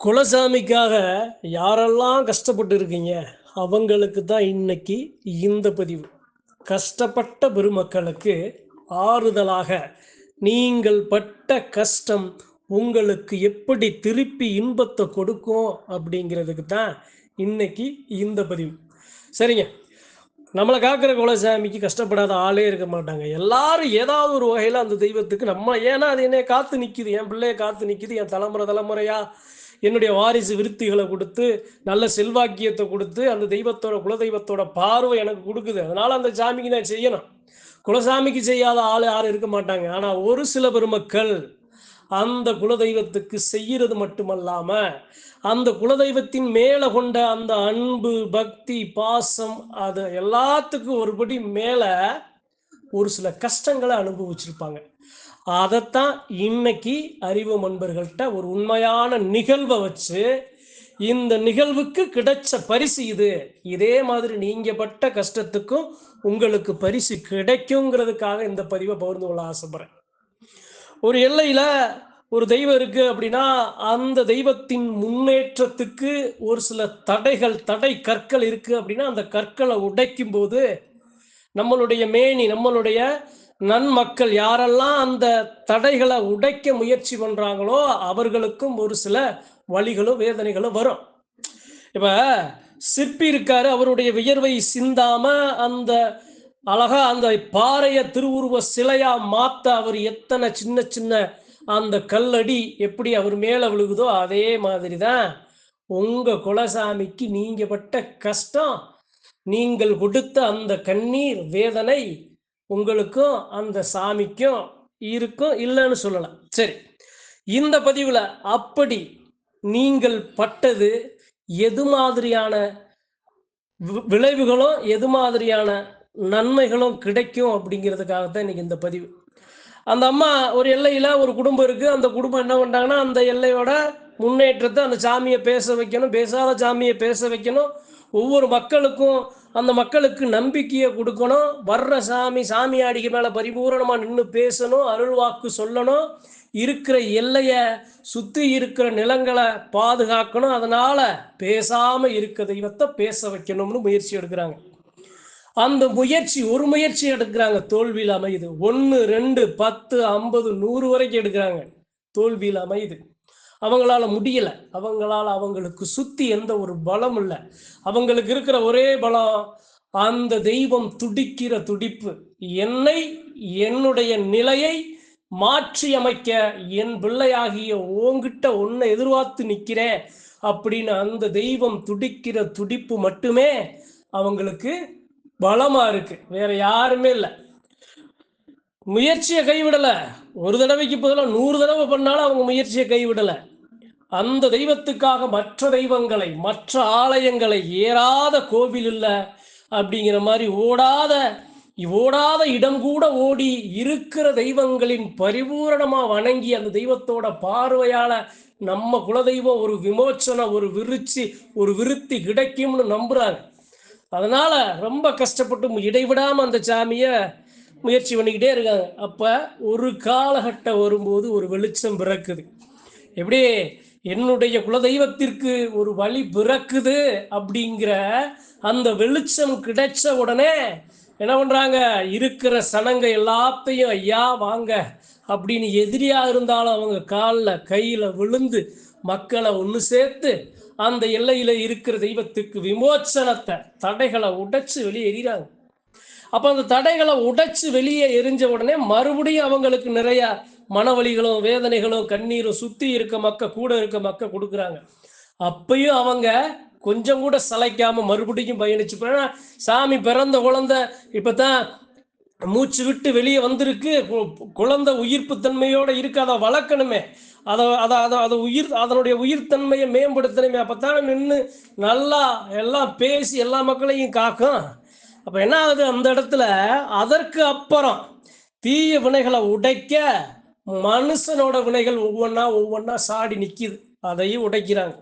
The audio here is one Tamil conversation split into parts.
குலசாமிக்காக யாரெல்லாம் கஷ்டப்பட்டு இருக்கீங்க அவங்களுக்கு தான் இன்னைக்கு இந்த பதிவு. கஷ்டப்பட்ட பெருமக்களுக்கு ஆறுதலாக நீங்கள் பட்ட கஷ்டம் உங்களுக்கு எப்படி திருப்பி இன்பத்தை கொடுக்கும் அப்படிங்கிறதுக்கு தான் இன்னைக்கு இந்த பதிவு. சரிங்க. நம்மளை காக்கிற குலசாமிக்கு கஷ்டப்படாத ஆளே இருக்க மாட்டாங்க. எல்லாரும் ஏதாவது ஒரு வகையில் அந்த தெய்வத்துக்கு நம்ம ஏன்னா அது என்ன காத்து நிற்கிது என் பிள்ளைய காத்து நிற்கிது என் தலைமுறை தலைமுறையா என்னுடைய வாரிசு விருத்திகளை கொடுத்து நல்ல செல்வாக்கியத்தை கொடுத்து அந்த தெய்வத்தோட குலதெய்வத்தோட பார்வை எனக்கு கொடுக்குது. அதனால அந்த சாமிக்கு நான் செய்யணும். குலசாமிக்கு செய்யாத ஆள் யாரும் இருக்க மாட்டாங்க. ஆனால் ஒரு சில பெருமக்கள் அந்த குலதெய்வத்துக்கு செய்யறது மட்டுமல்லாம அந்த குலதெய்வத்தின் மேல கொண்ட அந்த அன்பு பக்தி பாசம் அது எல்லாத்துக்கும் ஒருபடி மேல ஒரு சில கஷ்டங்களை அனுபவிச்சிருப்பாங்க. அதைத்தான் இன்னைக்கு அறிவு நண்பர்கள்ட்ட ஒரு உண்மையான நிகழ்வை வச்சு இந்த நிகழ்வுக்கு கிடைச்ச பரிசு இது. இதே மாதிரி நீங்க பட்ட கஷ்டத்துக்கும் உங்களுக்கு பரிசு கிடைக்குங்கிறதுக்காக இந்த பதிவை பகிர்ந்து கொள்ள ஆசைப்படுறேன். ஒரு எல்லையில ஒரு தெய்வம் இருக்கு அப்படின்னா அந்த தெய்வத்தின் முன்னேற்றத்துக்கு ஒரு சில தடைகள் தடை கற்கள் இருக்கு அப்படின்னா அந்த கற்களை உடைக்கும் போது நம்மளுடைய மேனி நம்மளுடைய நன்மக்கள் யாரெல்லாம் அந்த தடைகளை உடைக்க முயற்சி பண்றாங்களோ அவர்களுக்கும் ஒரு சில வழிகளும் வேதனைகளும் வரும். இப்ப சிற்பி இருக்காரு அவருடைய வியர்வை சிந்தாம அந்த அழகா அந்த பாறைய திருவுருவ சிலையா மாத்த அவர் எத்தனை சின்ன சின்ன அந்த கல்லடி எப்படி அவர் மேல விழுகுதோ அதே மாதிரி தான் உங்க குலசாமிக்கு நீங்க பட்ட கஷ்டம். நீங்கள் கொடுத்த அந்த கண்ணீர் வேதனை உங்களுக்கும் அந்த சாமிக்கும் இருக்கும் இல்லைன்னு சொல்லலாம் சரி இந்த பதிவில் அப்படி நீங்கள் பட்டது எது மாதிரியான வி- விளைவுகளும் எது மாதிரியான நன்மைகளும் கிடைக்கும் அப்படிங்கிறதுக்காக தான் இன்னைக்கு இந்த பதிவு. அந்த அம்மா ஒரு எல்லையில் ஒரு குடும்பம் இருக்குது அந்த குடும்பம் என்ன பண்ணுறாங்கன்னா அந்த எல்லையோட முன்னேற்றத்தை அந்த சாமியை பேச வைக்கணும் பேசாத சாமியை பேச வைக்கணும். ஒவ்வொரு மக்களுக்கும் அந்த மக்களுக்கு நம்பிக்கையை கொடுக்கணும். வர்ற சாமி சாமியாடிக்கு மேலே பரிபூரணமாக நின்று பேசணும் அருள் வாக்கு சொல்லணும். இருக்கிற எல்லையை சுற்றி இருக்கிற நிலங்களை பாதுகாக்கணும். அதனால பேசாமல் இருக்க தெய்வத்தை பேச வைக்கணும்னு முயற்சி எடுக்கிறாங்க. அந்த முயற்சி ஒரு முயற்சி எடுக்கிறாங்க. தோல்வியில் அமையுது ஒன்று ரெண்டு பத்து ஐம்பது நூறு வரைக்கும் எடுக்கிறாங்க. தோல்வியில் அமையுது அவங்களால முடியல. அவங்களால அவங்களுக்கு சுத்தி எந்த ஒரு பலம் இல்லை. அவங்களுக்கு இருக்கிற ஒரே பலம் அந்த தெய்வம் துடிக்கிற துடிப்பு. என்னை என்னுடைய நிலையை மாற்றி அமைக்க என் பிள்ளையாகிய ஓங்கிட்ட ஒன்னை எதிர்பார்த்து நிற்கிறேன் அப்படின்னு அந்த தெய்வம் துடிக்கிற துடிப்பு மட்டுமே அவங்களுக்கு பலமா இருக்கு. வேற யாருமே இல்லை. முயற்சியை கைவிடலை. ஒரு தடவைக்கு பதிலாக நூறு தடவை பண்ணாலும் அவங்க முயற்சியை கைவிடலை. அந்த தெய்வத்துக்காக மற்ற தெய்வங்களை மற்ற ஆலயங்களை ஏறாத கோவில் இல்லை அப்படிங்கிற மாதிரி ஓடாத ஓடாத இடம் கூட ஓடி இருக்கிற தெய்வங்களின் பரிபூரணமாக வணங்கி அந்த தெய்வத்தோட பார்வையால் நம்ம குலதெய்வம் ஒரு விமோச்சனம் ஒரு விருச்சி ஒரு விருத்தி கிடைக்கும்னு நம்புறாங்க அதனால ரொம்ப கஷ்டப்பட்டு இடைவிடாமல் அந்த சாமியை முயற்சி பண்ணிக்கிட்டே இருக்காங்க. அப்போ ஒரு காலகட்டம் வரும்போது ஒரு வெளிச்சம் பிறக்குது. எப்படி? என்னுடைய குலதெய்வத்திற்கு ஒரு வழி பிறக்குது அப்படிங்கிற அந்த வெளிச்சம் கிடைச்ச உடனே என்ன பண்ணுறாங்க இருக்கிற சனங்க எல்லாத்தையும் ஐயா வாங்க. அப்படின்னு எதிரியாக இருந்தாலும் அவங்க காலில் கையில் விழுந்து மக்களை ஒன்று சேர்த்து அந்த எல்லையில் இருக்கிற தெய்வத்துக்கு விமோச்சனத்தை தடைகளை உடைச்சு வெளியேறாங்க அப்போ அந்த தடைகளை உடைச்சு வெளியே எரிஞ்ச உடனே மறுபடியும் அவங்களுக்கு நிறைய மனவலிகளும் வேதனைகளும் கண்ணீரும் சுத்தி இருக்க மக்க கூட இருக்க மக்க கொடுக்குறாங்க. அப்பயும் அவங்க கொஞ்சம் கூட சளைக்காம மறுபடியும் பயணிச்சு போனா சாமி பிறந்த குழந்தை இப்பதான் மூச்சு விட்டு வெளியே வந்திருக்கு. குழந்தை உயிர்ப்பு தன்மையோட இருக்கு. அதை வளர்க்கணுமே. அதை அதை அதை அதை உயிர் அதனுடைய உயிர்த்தன்மையை மேம்படுத்தணுமே. அப்பதான் நின்று நல்லா எல்லாம் பேசி எல்லா மக்களையும் காக்கும். அப்ப என்ன ஆகுது அந்த இடத்துல? அதற்கு அப்புறம் தீய வினைகளை உடைக்க மனுஷனோட வினைகள் ஒவ்வொன்றா ஒவ்வொன்றா சாடி நிற்கிது அதையும் உடைக்கிறாங்க.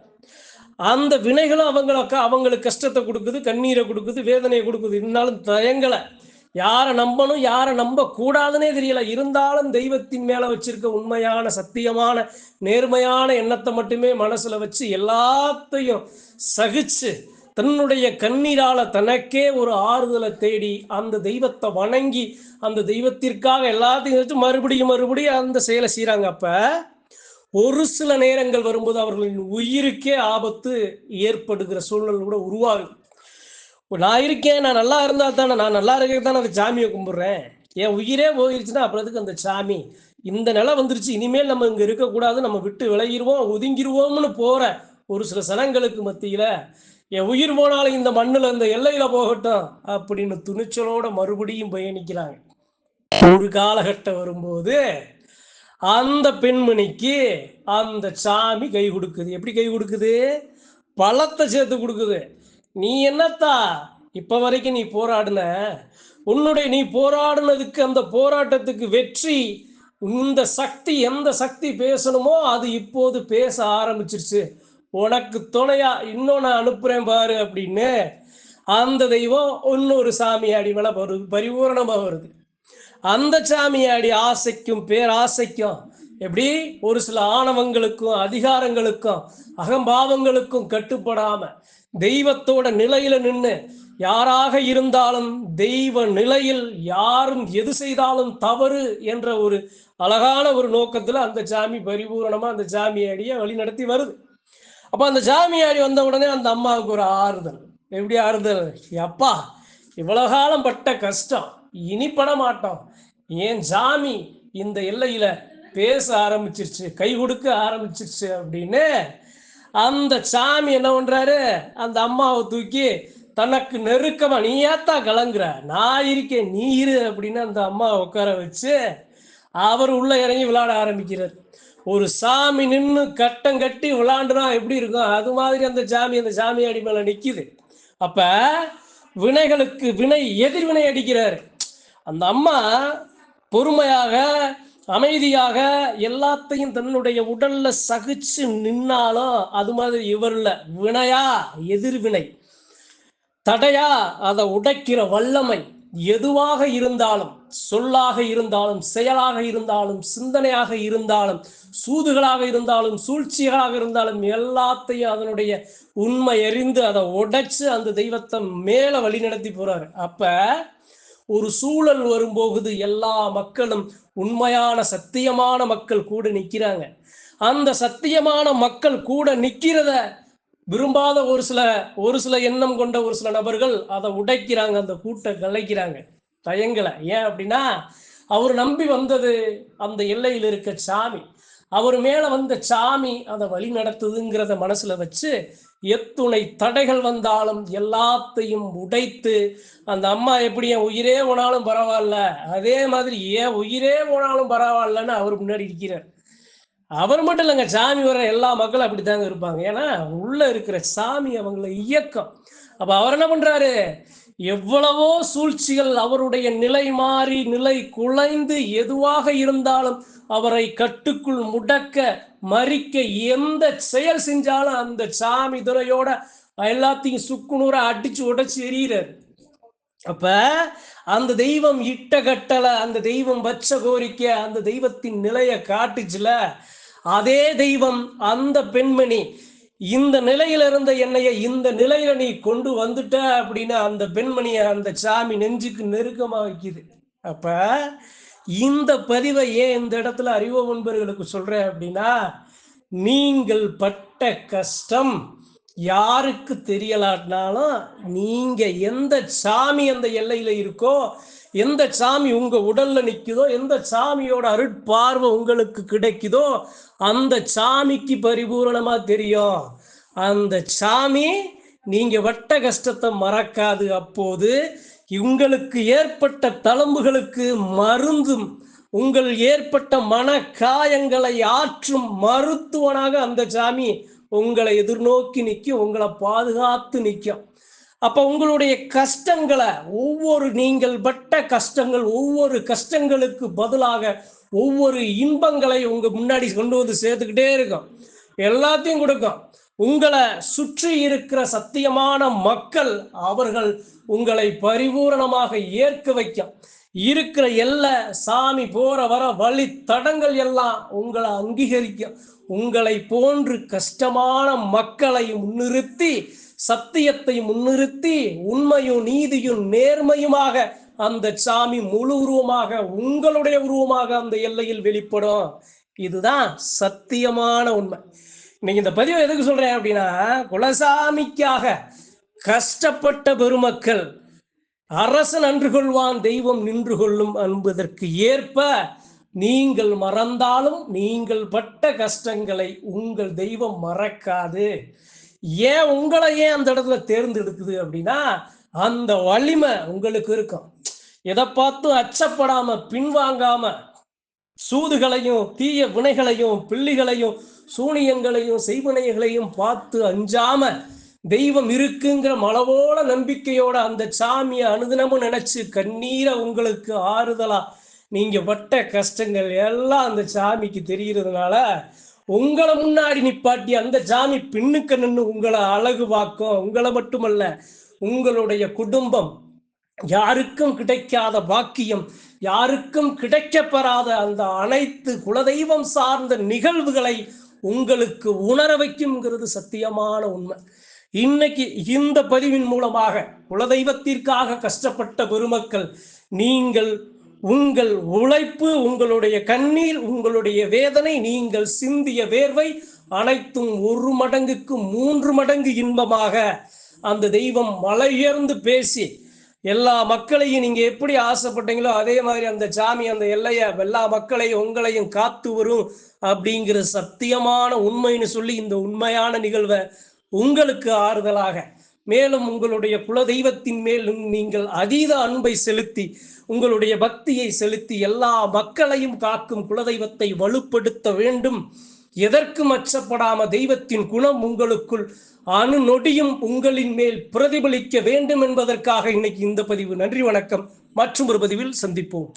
அந்த வினைகளும் அவங்களுக்கு அவங்களுக்கு கஷ்டத்தை கொடுக்குது கண்ணீரை கொடுக்குது வேதனையை கொடுக்குது. இருந்தாலும் தயங்கலை. யாரை நம்பணும் யாரை நம்ப கூடாதுன்னே தெரியல. இருந்தாலும் தெய்வத்தின் மேல வச்சிருக்க உண்மையான சத்தியமான நேர்மையான எண்ணத்தை மட்டுமே மனசுல வச்சு எல்லாத்தையும் சகிச்சு தன்னுடைய கண்ணீரால தனக்கே ஒரு ஆறுதலை தேடி அந்த தெய்வத்தை வணங்கி அந்த தெய்வத்திற்காக எல்லாத்தையும் வச்சு மறுபடியும் மறுபடியும் அந்த செயலை செய்கிறாங்க அப்ப ஒரு சில நேரங்கள் வரும்போது அவர்களின் உயிருக்கே ஆபத்து ஏற்படுகிற சூழ்நிலை கூட உருவாகுது. நான் இருக்கேன் நான் நல்லா இருந்தா தானே நான் நல்லா இருக்க தானே அந்த சாமியை கும்பிடுறேன். என் உயிரே போயிருச்சுன்னா அப்புறத்துக்கு அந்த சாமி? இந்த நிலை வந்துருச்சு இனிமேல் நம்ம இங்க இருக்கக்கூடாது நம்ம விட்டு விலகிடுவோம் ஒதுங்கிடுவோம்னு போற ஒரு சில சனங்களுக்கு மத்தியில என் உயிர் போனாலும் இந்த மண்ணில் இந்த எல்லையில போகட்டும் அப்படின்னு துணிச்சலோட மறுபடியும் பயணிக்கிறாங்க. ஒரு காலகட்டம் வரும்போது அந்த பெண்மணிக்கு அந்த சாமி கை கொடுக்குது. எப்படி கை கொடுக்குது? பழத்தை சேர்த்து கொடுக்குது. நீ என்னத்தா? இப்ப வரைக்கும் நீ போராடின. உன்னுடைய நீ போராடினதுக்கு அந்த போராட்டத்துக்கு வெற்றி இந்த சக்தி எந்த சக்தி பேசணுமோ அது இப்போது பேச ஆரம்பிச்சிருச்சு. உனக்கு துணையா இன்னும் நான் அனுப்புறேன் பாரு அப்படின்னு அந்த தெய்வம் இன்னொரு சாமியாடி மேல வருது பரிபூரணமா வருது. அந்த சாமியாடி ஆசைக்கும் பேராசைக்கும் எப்படி? ஒரு சில ஆணவங்களுக்கும் அதிகாரங்களுக்கும் அகம்பாவங்களுக்கும் கட்டுப்படாம தெய்வத்தோட நிலையில நின்று யாராக இருந்தாலும் தெய்வ நிலையில் யாரும் எது செய்தாலும் தவறு என்ற ஒரு அழகான ஒரு நோக்கத்துல அந்த சாமி பரிபூரணமா அந்த சாமியாடிய வழி நடத்தி வருது. அப்போ அந்த சாமியாடி வந்த உடனே அந்த அம்மாவுக்கு ஒரு ஆறுதல். எப்படி ஆறுதல்? அப்பா இவ்வளோ காலம் பட்ட கஷ்டம் இனி பட மாட்டோம். ஏன் சாமி இந்த எல்லையில பேச ஆரம்பிச்சிருச்சு கை கொடுக்க ஆரம்பிச்சிருச்சு அப்படின்னு அந்த சாமி என்ன பண்றாரு? அந்த அம்மாவை தூக்கி தனக்கு நெருக்கமா நீ கலங்குற? நான் இருக்கேன் நீ இரு அப்படின்னு அந்த அம்மாவை உட்கார வச்சு அவர் உள்ள இறங்கி விளையாட ஆரம்பிக்கிறார். ஒரு சாமி நின்று கட்டம் கட்டி விளாண்டுனா எப்படி இருக்கும்? அது மாதிரி அந்த சாமி அந்த சாமியாடி மேல நிக்குது. அப்ப வினைகளுக்கு வினை எதிர்வினை அடிக்கிறாரு. அந்த அம்மா பொறுமையாக அமைதியாக எல்லாத்தையும் தன்னுடைய உடல்ல சகிச்சு நின்னாலும் அது மாதிரி இவர்ல வினையா எதிர்வினை தடையா அதை உடைக்கிற வல்லமை. எதுவாக இருந்தாலும் சொல்லாக இருந்தாலும் செயலாக இருந்தாலும் சிந்தனையாக இருந்தாலும் சூதுகளாக இருந்தாலும் சூழ்ச்சிகளாக இருந்தாலும் எல்லாத்தையும் அதனுடைய உண்மை எறிந்து அதை உடைச்சு அந்த தெய்வத்தை மேல வழி நடத்தி போறாரு. அப்ப ஒரு சூழல் வரும்போது எல்லா மக்களும் உண்மையான சத்தியமான மக்கள் கூட நிக்கிறாங்க. அந்த சத்தியமான மக்கள் கூட நிக்கிறத விரும்பாத ஒரு சில ஒரு சில எண்ணம் கொண்ட ஒரு சில நபர்கள் அதை உடைக்கிறாங்க அந்த கூட்டை கலைக்கிறாங்க. தயங்கலை. ஏன் அப்படின்னா அவர் நம்பி வந்தது அந்த எல்லையில் இருக்க சாமி. அவர் மேலே வந்த சாமி அதை வழி நடத்துதுங்கிறத மனசில் வச்சு எத்துணை தடைகள் வந்தாலும் எல்லாத்தையும் உடைத்து அந்த அம்மா எப்படி என் உயிரே போனாலும் பரவாயில்ல அதே மாதிரி ஏன் உயிரே போனாலும் பரவாயில்லன்னு அவர் முன்னாடி இருக்கிறார். அவர் மட்டும் இல்லைங்க சாமி வர எல்லா மக்களும் அப்படித்தாங்க இருப்பாங்க. ஏன்னா உள்ள இருக்கிற சாமி அவங்கள இயக்கம். அப்ப அவர் என்ன பண்றாரு? எவ்வளவோ சூழ்ச்சிகள் அவருடைய நிலை மாறி நிலை குலைந்து எதுவாக இருந்தாலும் அவரை கட்டுக்குள் முடக்க மறிக்க எந்த செயல் செஞ்சாலும் அந்த சாமி துறையோட எல்லாத்தையும் சுக்குநூற அடிச்சு உடைச்சு எறிகிறார். அப்ப அந்த தெய்வம் இட்ட கட்டளை அந்த தெய்வம் வச்ச கோரிக்கை அந்த தெய்வத்தின் நிலையை காட்டுச்சுல அதே தெய்வம் அந்த பெண்மணி இந்த நிலையில இருந்த என்னைய இந்த நிலையில நீ கொண்டு வந்துட்ட அப்படின்னா அந்த பெண்மணியை அந்த சாமி நெஞ்சுக்கு நெருக்கமா வைக்குது அப்ப இந்த பதிவை ஏன் இந்த இடத்துல அறிவு நண்பர்களுக்கு சொல்றேன் அப்படின்னா நீங்கள் பட்ட கஷ்டம் யாருக்கு தெரியலாட்டினாலும் நீங்க எந்த சாமி அந்த எல்லையில இருக்கோ எந்த சாமி உங்க உடல்ல நிற்குதோ எந்த சாமியோட அருட்பார்வை உங்களுக்கு கிடைக்குதோ அந்த சாமிக்கு பரிபூரணமா தெரியும். அந்த சாமி நீங்க வட்ட கஷ்டத்தை மறக்காது. அப்போது உங்களுக்கு ஏற்பட்ட தழும்புகளுக்கு மருந்தும் உங்கள் ஏற்பட்ட மன காயங்களை ஆற்றும் மருத்துவனாக அந்த சாமி உங்களை எதிர்நோக்கி நிற்கும் உங்களை பாதுகாத்து நிற்கும் அப்ப உங்களுடைய கஷ்டங்களை ஒவ்வொரு நீங்கள் பட்ட கஷ்டங்கள் ஒவ்வொரு கஷ்டங்களுக்கு பதிலாக ஒவ்வொரு இன்பங்களை உங்க முன்னாடி கொண்டு வந்து சேர்த்துக்கிட்டே இருக்கும். எல்லாத்தையும் கொடுக்கும். உங்களை சுற்றி இருக்கிற சத்தியமான மக்கள் அவர்கள் உங்களை பரிபூரணமாக ஏற்க வைக்கும். இருக்கிற எல்லா சாமி போற வர வழி தடங்கள் எல்லாம் உங்களை அங்கீகரிக்கும். உங்களை போன்று கஷ்டமான மக்களை முன்னிறுத்தி சத்தியத்தை முன்னிறுத்தி உண்மையும் நீதியும் நேர்மையுமாக அந்த சாமி முழு உருவமாக உங்களுடைய உருவமாக அந்த எல்லையில் வெளிப்படும். இதுதான் சத்தியமான உண்மை. இன்னைக்கு இந்த பதிவை எதுக்கு சொல்றேன் அப்படின்னா குலசாமிக்காக கஷ்டப்பட்ட பெருமக்கள் அரசன் அன்று கொள்வான் தெய்வம் நின்று கொள்ளும் என்பதற்கு ஏற்ப நீங்கள் மறந்தாலும் நீங்கள் பட்ட கஷ்டங்களை உங்கள் தெய்வம் மறக்காது. ஏன் உங்களை ஏன் அந்த இடத்துல தேர்ந்தெடுக்குது அப்படின்னா அந்த வலிமை உங்களுக்கு இருக்கும். எதை பார்த்தும் அச்சப்படாம பின்வாங்காம சூதுகளையும் தீய வினைகளையும் பிள்ளிகளையும் சூனியங்களையும் செய்வினைகளையும் பார்த்து அஞ்சாம தெய்வம் இருக்குங்கிற மலவோட நம்பிக்கையோட அந்த சாமியை அனுதினமும் நினைச்சு கண்ணீரை உங்களுக்கு ஆறுதலா நீங்க பட்ட கஷ்டங்கள் எல்லாம் அந்த சாமிக்கு தெரிகிறதுனால உங்களை முன்னாடி நிப்பாட்டி அந்த ஜாமி பின்னுக்கு நின்று உங்களை அழகு வாக்கும். உங்களை மட்டுமல்ல உங்களுடைய குடும்பம். யாருக்கும் கிடைக்காத பாக்கியம் யாருக்கும் கிடைக்கப்பெறாத அந்த அனைத்து குலதெய்வம் சார்ந்த நிகழ்வுகளை உங்களுக்கு உணர வைக்கும்ங்கிறது சத்தியமான உண்மை. இன்னைக்கு இந்த பதிவின் மூலமாக குலதெய்வத்திற்காக கஷ்டப்பட்ட பெருமக்கள் நீங்கள் உங்கள் உழைப்பு உங்களுடைய கண்ணீர் உங்களுடைய வேதனை நீங்கள் சிந்திய வேர்வை அனைத்தும் ஒரு மடங்குக்கு மூன்று மடங்கு இன்பமாக அந்த தெய்வம் மலையர்ந்து பேசி எல்லா மக்களையும் நீங்க எப்படி ஆசைப்பட்டீங்களோ அதே மாதிரி அந்த சாமி அந்த எல்லைய எல்லா மக்களையும் உங்களையும் காத்து வரும் அப்படிங்கிற சத்தியமான உண்மைன்னு சொல்லி இந்த உண்மையான நிகழ்வை உங்களுக்கு ஆறுதலாக மேலும் உங்களுடைய குலதெய்வத்தின் மேலும் நீங்கள் அதீத அன்பை செலுத்தி உங்களுடைய பக்தியை செலுத்தி எல்லா மக்களையும் காக்கும் குலதெய்வத்தை வலுப்படுத்த வேண்டும். எதற்கும் அச்சப்படாம தெய்வத்தின் குணம் உங்களுக்குள் அணு நொடியும் உங்களின் மேல் பிரதிபலிக்க வேண்டும் என்பதற்காக இன்னைக்கு இந்த பதிவு. நன்றி வணக்கம். மற்றும் ஒரு பதிவில் சந்திப்போம்.